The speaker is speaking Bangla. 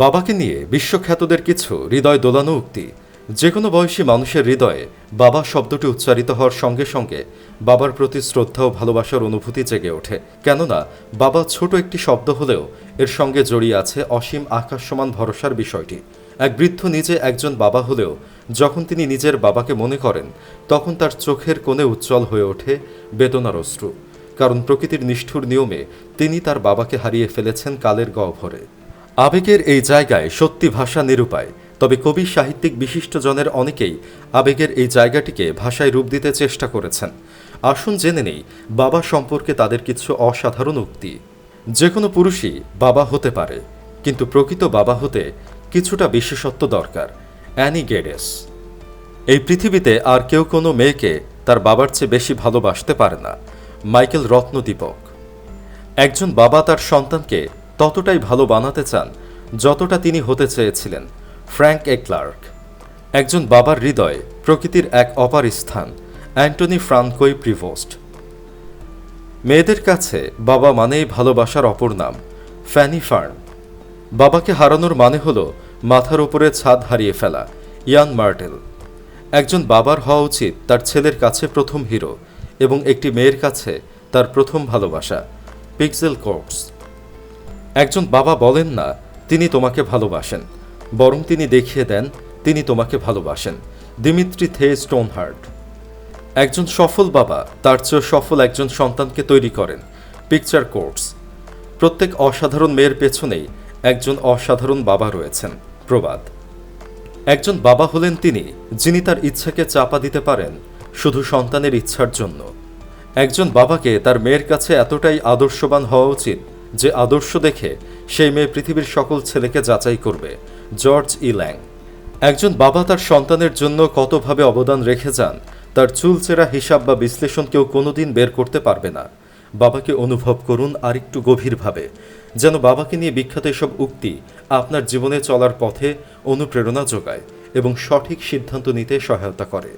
বাবাকে নিয়ে বিশ্বখ্যাতদের কিছু হৃদয় দোলানো উক্তি। যে কোনো বয়সী মানুষের হৃদয়ে বাবা শব্দটি উচ্চারিত হওয়ার সঙ্গে সঙ্গে বাবার প্রতি শ্রদ্ধা ও ভালোবাসার অনুভূতি জেগে ওঠে। কেননা, বাবা ছোট একটি শব্দ হলেও এর সঙ্গে জড়িয়ে আছে অসীম আকাশ সমান ভরসার বিষয়টি। এক বৃদ্ধ নিজে একজন বাবা হলেও যখন তিনি নিজের বাবাকে মনে করেন, তখন তার চোখের কোণে উজ্জ্বল হয়ে ওঠে বেদনার অশ্রু। কারণ প্রকৃতির নিষ্ঠুর নিয়মে তিনি তার বাবাকে হারিয়ে ফেলেছেন কালের গহ্বরে। আবেগের এই জায়গায় সত্যি ভাষা নিরূপায়, তবে কবি সাহিত্যিক বিশিষ্টজনের অনেকেই আবেগের এই জায়গাটিকে ভাষায় রূপ দিতে চেষ্টা করেছেন। আসুন জেনে নেই, বাবা সম্পর্কে তাদের কিছু অসাধারণ উক্তি। যে কোনো পুরুষই বাবা হতে পারে, কিন্তু প্রকৃত বাবা হতে কিছুটা বিশেষত্ব দরকার, অ্যানি গেডেস। এই পৃথিবীতে আর কেউ কোনো মেয়েকে তার বাবার চেয়ে বেশি ভালোবাসতে পারে না, মাইকেল রত্নদীপক। একজন বাবা তার সন্তানকে ততটাই ভালো বানাতে চান যতটা তিনি হতে চেয়েছিলেন, ফ্র্যাঙ্ক এ ক্লার্ক। একজন বাবার হৃদয় প্রকৃতির এক অপার স্থান, অ্যান্টনি ফ্রান্কোই প্রিভোস্ট। মেয়েদের কাছে বাবা মানেই ভালোবাসার অপর নাম, ফ্যানি ফার্ন। বাবাকে হারানোর মানে হল মাথার ওপরে ছাদ হারিয়ে ফেলা, ইয়ান মার্টেল। একজন বাবার হওয়া উচিত তার ছেলের কাছে প্রথম হিরো এবং একটি মেয়ের কাছে তার প্রথম ভালোবাসা, পিক্সেল কোর্টস একজন বাবা বলেন না, তিনি তোমাকে ভালোবাসেন। বরং তিনি দেখিয়ে দেন, তিনি তোমাকে ভালোবাসেন। Dimitri the Stoneheart. একজন সফল বাবা, তার চেয়ে সফল একজন সন্তানকে তৈরি করেন, পিকচার কোর্টস। প্রত্যেক অসাধারণ মেয়ের পেছনেই একজন অসাধারণ বাবা রয়েছেন, প্রবাদ। একজন বাবা হলেন তিনি, যিনি তার ইচ্ছাকে চাপা দিতে পারেন, শুধু সন্তানের ইচ্ছার জন্য। একজন বাবাকে তার মেয়ের কাছে এতটাই আদর্শবান হওয়া উচিত যে আদর্শ দেখে সেই মেয়ে পৃথিবীর সকল ছেলেকে যাচাই করবে, জর্জ ইল্যাং একজন বাবা তার সন্তানের জন্য কতভাবে অবদান রেখে যান, তার চুলচেরা হিসাব বা বিশ্লেষণ কেউ কোনোদিন বের করতে পারবে না। বাবাকে অনুভব করুন আরেকটু গভীরভাবে, যেন বাবাকে নিয়ে বিখ্যাত এসব উক্তি আপনার জীবনে চলার পথে অনুপ্রেরণা যোগায় এবং সঠিক সিদ্ধান্ত নিতে সহায়তা করে।